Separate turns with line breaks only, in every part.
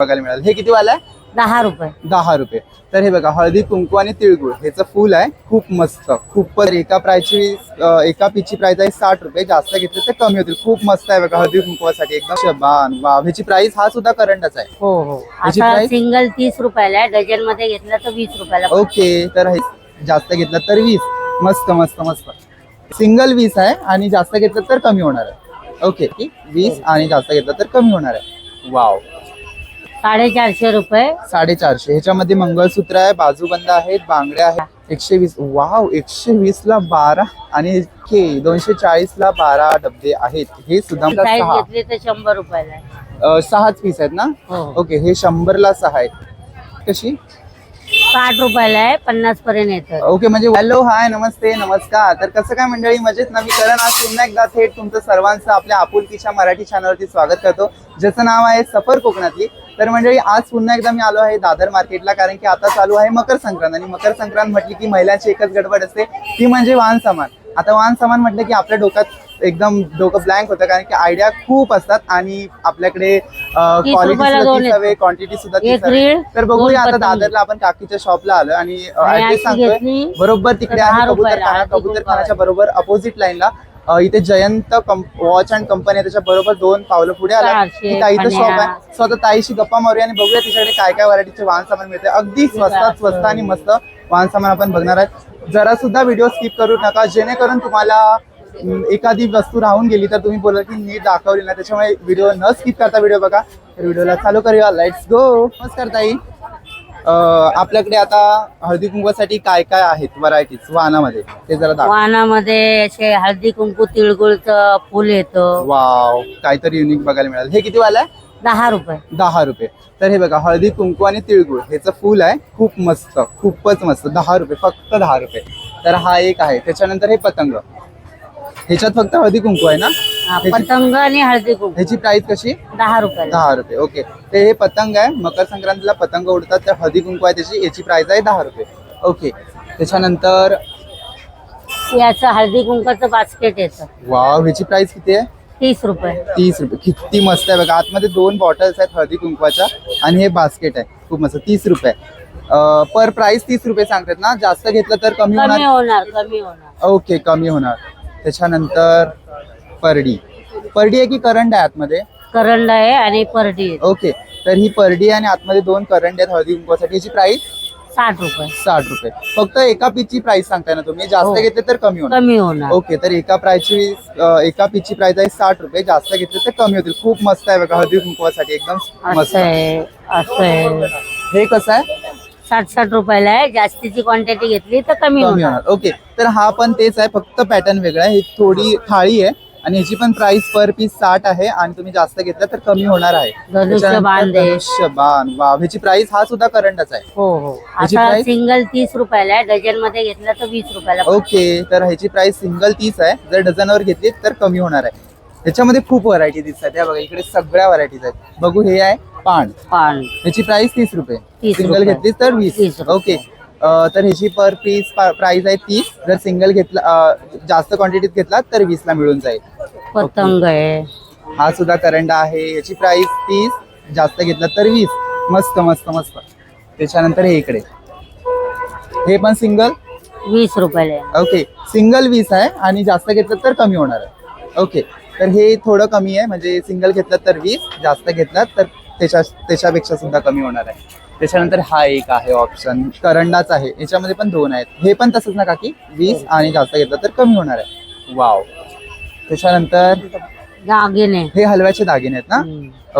बघायला मिळाल. हे किती वाला आहे?
दहा रुपये.
दहा रुपये. तर हे बघा हळदी कुंकू आणि तिळगुळ ह्याचं फुल आहे. खूप मस्त. खूप एका प्रायची एका पीची प्राइस आहे साठ रुपये. जास्त घेतले तर कमी होतील. खूप मस्त आहे बघा हळदी कुंकवासाठी एकदम शबान. वाव ह्याची प्राइस हा सुद्धा करंटच आहे.
हो हो. आता? सिंगल तीस रुपयाला आहे. डझनमध्ये घेतला तर वीस रुपयाला
ओके. तर हे जास्त घेतलं तर वीस. मस्त मस्त मस्त. सिंगल वीस आहे आणि जास्त घेतलं तर कमी होणार आहे. ओके. वीस आणि जास्त घेतलं तर कमी होणार आहे. वाव
साडेचारशे रुपये.
साडेचारशे. ह्याच्यामध्ये मंगळसूत्र आहे बाजूबंद आहेत बांगड्या आहेत. एकशे वीस वाव एकशे वीस ला बारा आणि हे दोनशे चाळीस ला बारा डबे आहेत. हे सुद्धा
प्राइस
सहा.
घेतली तर शंभर रुपयाला आहे.
अं, सहाच पीस आहेत ना?
हो.
ओके हे शंभरला सहा आहेत कशी?
साठ रुपयाला आहे पन्नास पर्यंत येतं.
ओके म्हणजे हॅलो हाय नमस्ते नमस्कार. तर कसं काय मंडळी मजेत? ना मी करण आज पुन्हा एकदा थेट तुमचं सर्वांचं आपल्या आपुलकीच्या मराठी चॅनलवरती स्वागत करतो. ज्याचं नाव आहे सफर कोकणातली. तर मंडळी आज पुन्हा एकदा मी आलो आहे दादर मार्केटला कारण की आता चालू आहे मकर संक्रांत. आणि मकर संक्रांत म्हटली की महिलांची एकच गडबड असते ती म्हणजे वाहन सामान. आता वाहन सामान म्हटलं की आपल्या डोक्यात एकदम डोकं ब्लँक होतं कारण की आयडिया खूप असतात आणि आपल्याकडे क्वालिटी हवे क्वांटिटी सुद्धा तर बघूया आता. दादरला आपण काकीच्या शॉपला आलो आणि ऍड्रेस सांगतोय. बरोबर तिकडे आहे कबूतर खाना कबूतर. खानाच्या बरोबर अपोजिट लाईनला इथे जयंत वॉच अँड कंपनी आहे त्याच्या बरोबर दोन पावलं पुढे आला ताईचं शॉप. आहे. स्वतः ताईशी गप्पा मारूया आणि बघूया तिच्याकडे काय काय व्हरायटीचे वाहन सामान मिळते. अगदी स्वस्तात स्वस्त आणि मस्त वाहन सामान आपण बघणार आहेत. जरा सुद्धा व्हिडिओ स्किप करू नका. जेणेकरून तुम्हाला एखादी वस्तू राहून गेली तर तुम्ही बोला की नीट दाखवली ना त्याच्यामुळे व्हिडिओ न स्किप करता व्हिडिओ बघा. तर व्हिडिओला चालू करूया. लेट्स गो नमस्कार ताई. आपल्याकडे आता हळदी कुंकवासाठी काय काय आहेत व्हरायटीज वाहनामध्ये. ते जरा दाखव.
वाहनामध्ये असे हळदी कुंकू तिळगुळचं फुल येतं.
वाव. काहीतरी युनिक बघायला मिळालं. हे किती वाला आहे?
दहा रुपये.
दहा रुपये. तर हे बघा हळदी कुंकू आणि तिळगुळ. ह्याचं फुल आहे. खूप मस्त. खूपच मस्त. दहा रुपये. फक्त दहा रुपये. तर हा एक आहे. त्याच्यानंतर हे पतंग. ह्याच्यात फक्त हळदी कुंकू आहे ना?
हा,
ह्याची-
पतंग आणि हळदी कुंकू.
ह्याची प्राइस कशी?
दहा रुपयाला
दहा रुपये. ओके ते हे पतंग आहे. मकर संक्रांतीला पतंग उडतात तर हळदी कुंकू आहे त्याची. याची प्राइस आहे दहा रुपये. ओके त्याच्यानंतर
याचं हळदी कुंकाचं बास्केट येतं
वाव ह्याची प्राइस किती आहे?
तीस रुपये.
तीस रुपये. किती मस्त आहे बघा. आतमध्ये दोन बॉटल्स आहेत हळदी कुंकवाच्या आणि हे बास्केट आहे. खूप मस्त. तीस रुपये. पर प्राइस तीस रुपये सांगतात ना? जास्त घेतलं तर कमी
कमी
होणार
होणार कमी होणार.
ओके कमी होणार. त्याच्यानंतर परडी. परडी आहे की करंट आहे आतमध्ये?
करंड आहे आणि परडी आहे.
ओके तर ही परडी आणि आतमध्ये दोन करंट आहेत हळदी कुंकवासाठी. याची प्राइस
साठ रुपये.
साठ रुपये. फक्त एका पीची प्राइस सांगताय ना तुम्ही? जास्त
हो.
घेतले तर कमी होणार.
कमी होणार.
ओके तर एका प्राइसची एका पीची प्राइस आहे साठ रुपये. जास्त घेतले तर कमी होतील. खूप मस्त आहे बघा हळदी कुंकवासाठी. एकदम मस्त.
असं आहे असं आहे.
हे कसं आहे?
साठ साठ रुपयाला आहे. जास्तीची क्वांटिटी घेतली तर कमी
कमी
होणार.
होणार. ओके तर हा पण तेच आहे. फक्त पॅटर्न वेगळा आहे. ही थोडी थाळी आहे. आणि ह्याची पण प्राइस पर पीस साठ आहे आणि तुम्ही जास्त घेतला तर कमी होणार आहे. धनुष्यबाण ह्याची प्राइस हा सुद्धा करंटच आहे.
हो हो.
याची
आता
price?
सिंगल तीस रुपयाला आहे. डझनमध्ये घेतला तर वीस रुपयाला
ओके तर ह्याची प्राइस सिंगल तीस आहे. जर डझनवर घेतली तर कमी होणार आहे. ह्याच्यामध्ये खूप व्हरायटी दिसतात. या बघा इकडे सगळ्या व्हरायटीज आहेत. बघू हे आहे पान.
पान.
ह्याची प्राइस तीस रुपये.
30
सिंगल
रुपये.
घेतलीस तर वीस.
30 रुपये.
ओके तर ह्याची पर पीस प्राइस आहे तीस. जर सिंगल घेतला जास्त क्वांटिटीत घेतला तर वीस ला मिळून जाईल.
पतंग आहे.
हा सुद्धा करंडा आहे. याची प्राइस तीस जास्त घेतला तर वीस. मस्त मस्त मस्त. त्याच्यानंतर हे इकडे. हे पण सिंगल
वीस रुपयाला आहे.
ओके. सिंगल वीस आहे आणि जास्त घेतलं तर कमी होणार आहे. ओके. तर हे थोडं कमी आहे. म्हणजे सिंगल घेतलं तर वीस जास्त घेतलं तर त्याच्या त्याच्यापेक्षा सुद्धा कमी होणार आहे. त्याच्यानंतर हा एक आहे ऑप्शन करंडाच आहे. याच्यामध्ये पण दोन आहेत. हे पण तसंच ना काकी? वीस आणि जास्त घेतलं तर कमी होणार आहे. वाव त्याच्यानंतर
दागिने.
हे हलव्याचे दागिने आहेत ना.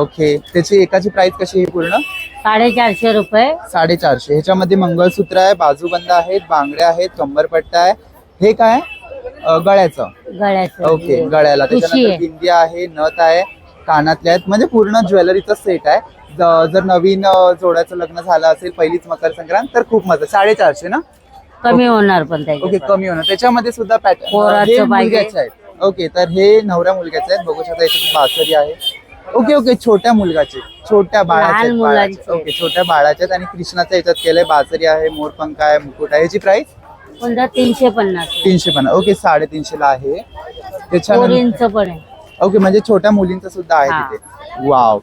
ओके त्याची एकाची प्राइस कशी आहे पूर्ण?
साडेचारशे रुपये.
साडेचारशे. ह्याच्यामध्ये मंगळसूत्र आहे बाजूबंद आहेत बांगड्या आहेत कंबरपट्टा आहे. हे काय गळ्याचं.
गळ्याचं.
ओके गळ्याला. त्याच्यानंतर
आहे.
बिंदी आहे नथ आहे कानातले आहेत. म्हणजे पूर्ण ज्वेलरीचा सेट आहे. जर नवीन जोड्याचं लग्न झालं असेल पहिलीच मकर संक्रांत तर खूप मजा. साडेचारशे ना?
कमी होणार पण
ओके कमी होणार. त्याच्यामध्ये सुद्धा पॅटर्न. मुलग्याचे आहेत. ओके तर हे नवऱ्या मुलग्याचे आहेत. बघू शकता याच्यात बासरी आहे. ओके ओके छोट्या मुलगाचे छोट्या बाळाचे. ओके छोट्या बाळाचे आणि कृष्णाच्या याच्यात केलंय बासरी आहे मोरपंख आहे मुकुट आहे. याची प्राइस
तीनशे पन्नास.
तीनशे पन्नास. ओके साडेतीनशे ला आहे. त्याच्यानंतर
पोरींचं पण आहे.
ओके म्हणजे छोट्या मुलींचं सुद्धा आहे. तिथे. वाव.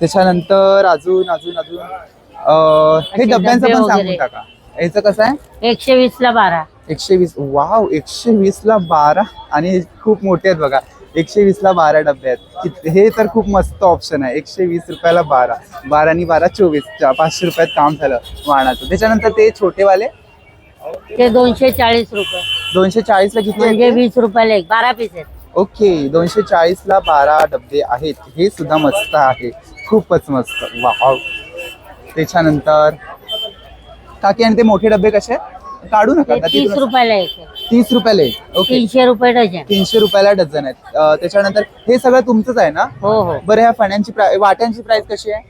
त्याच्यानंतर अजून अजून अजून अं, हे
असे
डब्यांचं
डबे
पण सांगून
वगैरे.
टाका. याचं कसं आहे?
एकशे वीस ला बारा.
एकशे वीस वाव एकशे वीस ला बारा. आणि खूप मोठे आहेत बघा. एकशे वीस ला बारा डबे आहेत. कित- हे तर खूप मस्त ऑप्शन आहे. एकशे वीस रुपयाला बारा. बारा आणि बारा चोवीस. चा- पाचशे रुपयात काम झालं वाणाचं. त्याच्यानंतर ते छोटेवाले?
ते दोनशे चाळीस रुपये.
दोनशे चाळीस ला किती आहेत
म्हणजे
ते?
वीस रुपयाला एक. बारा पीस आहेत.
ओके दोनशे चाळीस ला बारा डबे आहेत. हे सुद्धा मस्त आहे. खूपच मस्त. वाव. त्याच्यानंतर काकी आणि ते मोठे डबे कसे? काढू नका?
तीस
तिथूनच-
रुपयाला एक आहे
तीस रुपयाला एक. ओके
तीनशे रुपये डझन.
तीनशे रुपयाला डझन आहेत. अं, त्याच्यानंतर हे सगळं तुमचंच आहे ना?
हो हो.
बरं ह्या फण्यांची प्राइस वाट्यांची प्राइस कशी आहे?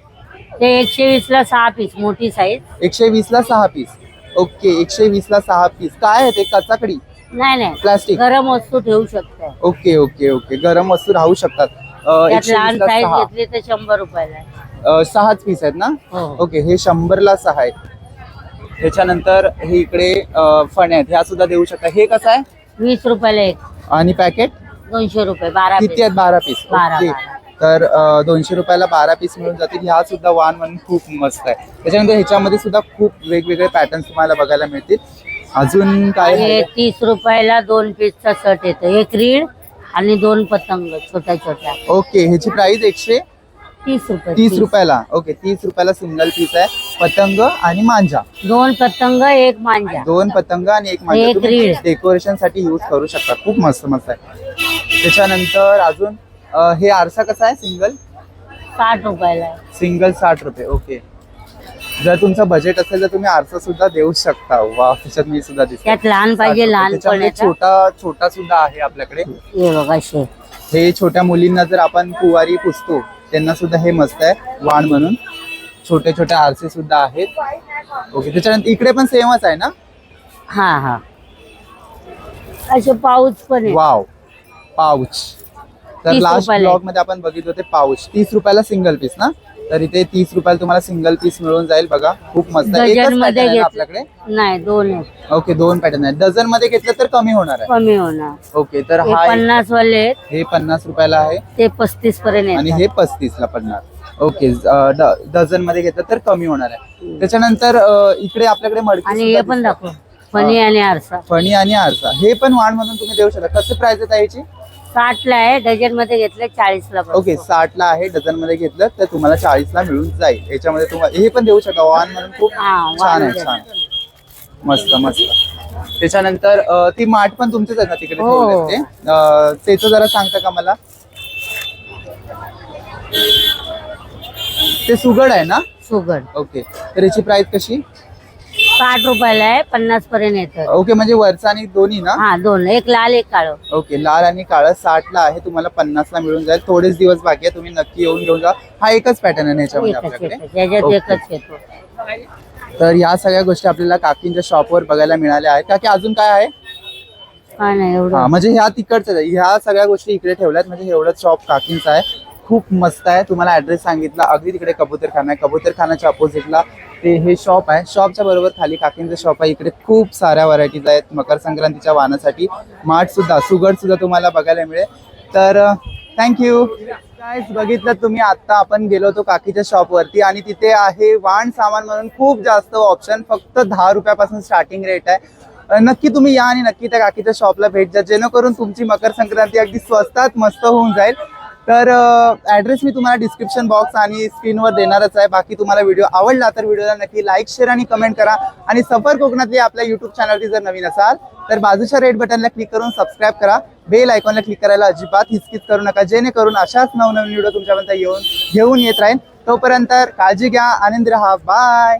ते एकशे वीस ला सहा पीस मोठी साईज
एकशे वीस ला सहा पीस ओके एकशे वीस ला सहा पीस काय आहे ते? कचाकडी?
नाही नाही.
प्लास्टिक
गरम वस्तू ठेवू शकते.
ओके ओके ओके गरम वस्तू राहू शकतात. अं,
त्यात
120
लहान
ला
साईज
सहा.
घेतली तर शंभर रुपयाला आहे.
अं, सहाच पीस आहेत ना?
हो.
ओके हे शंभरला सहा आहेत त्याच्यानंतर हे इकडे अं, फण्या आहेत. ह्या सुद्धा देऊ शकता. हे कसं आहे?
वीस रुपयाला एक.
आणि पॅकेट
दोनशे रुपये बारा
किती
पीस
आहेत? बारा पीस
बारा,
ओके
बारा.
तर अं, दोनशे रुपयाला बारा पीस मिळून जातील. ह्या सुद्धा वाण म्हणून खूप मस्त आहे. त्याच्यानंतर ह्याच्यामध्ये सुद्धा खूप वेगवेगळे पॅटर्न्स तुम्हाला बघायला मिळतील. अजून काय आहे?
तीस रुपयाला दोन पीसचा शर्ट येतो. एक रीड आणि दोन पतंग छोट्या छोट्या.
ओके ह्याची प्राइस एकशे
तीस रुपये
तीस. रुपयाला. ओके तीस रुपयाला सिंगल पीस आहे. पतंग आणि मांजा.
दोन पतंग एक मांजा.
दोन पतंग आणि एक मांजा.
एक
तुम्ही
रीळ.
डेकोरेशनसाठी युज करू शकता. खूप मस्त मस्त आहे. त्याच्यानंतर अजून अं, हे आरसा कसा आहे? सिंगल
साठ रुपयाला आहे.
सिंगल साठ रुपये. ओके. जर तुमचं बजेट असेल तर तुम्ही आरसा सुद्धा देऊ शकता. वा त्याच्यात मी सुद्धा दिसते
त्यात लहान पाहिजे लहान
त्याच्यामध्ये. छोटा छोटा सुद्धा आहे आपल्याकडे.
हे बघा शे
हे छोट्या मुलींना जर आपण कुवारी पुसतो त्यांना सुद्धा हे मस्त आहे वाण म्हणून छोटे छोटे आरसे सुद्धा आहेत. ओके त्याच्यानंतर इकडे पण सेमच आहे ना?
हा हा. असे पाऊच पण आहे
वाव पाऊच. तर
30
लास्ट
रुपयाला
ब्लॉगमध्ये आपण बघितलं ते पाऊच. तीस रुपयाला सिंगल पीस ना? तर इथे तीस रुपयाला तुम्हाला सिंगल पीस मिळून जाईल बघा. खूप मस्त. आहे. एकच
डझनमध्ये
pattern आहे ना
घेत
आपल्याकडे?
नाही दोन आहेत
ओके दोन पॅटर्न आहेत. डझनमध्ये घेतलं तर कमी होणार आहे.
कमी होणार.
ओके तर
हे
हा एक-
पन्नास वाले आहेत.
हे पन्नास रुपयाला आहे.
ते पस्तीस पर्यंत
आणि
येतात.
हे पस्तीस ला पडणार. ओके डझनमध्ये घेतलं तर कमी होणार आहे. त्याच्यानंतर अ, इकडे आपल्याकडे मडकी
आणि
सुद्धा
हे पण
दिसतात.
दाखव. फणी आणि आरसा.
फणी आणि आरसा. हे पण वाण म्हणून तुम्ही देऊ शकता. कसे प्राइस आहे याची?
साठ ला आहे डझनमध्ये घेतले चाळीस ला बसतो.
ओके साठ ला आहे डझनमध्ये घेतलं तर तुम्हाला चाळीस ला मिळून जाईल. याच्यामध्ये तुम्हाला हे पण देऊ शकता वाण म्हणून खूप
हा,
छान
वाण
आहे. छान मस्त मस्त. त्याच्यानंतर अ, ती माठ पण तुमचीच आहे ना तिकडे
हो.
ठेवलेत ते? अ, त्याचं जरा सांगता का मला? ते सुगड आहे ना?
सुगड.
ओके तर याची प्राइस कशी?
साठ रुपयाला आहे पन्नास पर्यंत येतं
ओके म्हणजे वरचा आणि दोन्ही ना?
हा दोन एक लाल एक काळं.
ओके लाल आणि काळं साठ ला आहे तुम्हाला पन्नास ला मिळून जाईल. थोडेच दिवस बाकी आहे तुम्ही नक्की येऊन घेऊन जा. हा एकच पॅटर्न आहे याच्यामध्ये
एकच
आपल्याकडे.
येतं त्याच्यात
ओके.
एकच येतो.
तर या सगळ्या गोष्टी आपल्याला काकींच्या शॉपवर बघायला मिळाल्या आहेत. काकी अजून काय आहे?
नाही
हा
एवढं
म्हणजे ह्या तिकडच्या ह्या सगळ्या गोष्टी इकडे ठेवल्यात. म्हणजे एवढंच शॉप काकींचं आहे. खूप मस्त आहे. तुम्हाला ऍड्रेस सांगितला. अगदी तिकडे कबूतरखाना आहे. कबूतरखानाच्या अपोजिटला ते हे शॉप आहे. शॉपच्या बरोबर खाली काकींचं शॉप आहे. इकडे खूप साऱ्या व्हरायटीज आहेत. मकर संक्रांतीच्या वाहनासाठी माठ सुद्धा सुगड सुद्धा तुम्हाला बघायला मिळेल. तर थँक्यू काय बघितलं तुम्ही आता आपण गेलो होतो काकीच्या शॉपवरती आणि तिथे आहे वाण सामान म्हणून खूप जास्त ऑप्शन फक्त दहा रुपयापासून स्टार्टिंग रेट आहे. नक्की तुम्ही या आणि नक्की त्या काकीच्या शॉपला भेट द्या. जेणेकरून तुमची मकर संक्रांती अगदी स्वस्तात मस्त होऊन जाईल. तर ॲड्रेस मी तुम्हाला डिस्क्रिप्शन बॉक्स आणि स्क्रीनवर देणारच आहे. बाकी तुम्हाला व्हिडिओ आवडला तर व्हिडिओला नक्की लाईक शेअर आणि कमेंट करा. आणि सफर कोकणातली आपल्या युट्यूब चॅनलवरती जर नवीन असाल तर बाजूच्या रेड बटनला क्लिक करून सबस्क्राईब करा. बेल आयकॉनला क्लिक करायला अजिबात हिचकित करू नका. जेणेकरून अशाच नवनवीन व्हिडिओ तुमच्यापर्यंत येऊन घेऊन येत राहील तोपर्यंत काळजी घ्या. आनंद राहा. बाय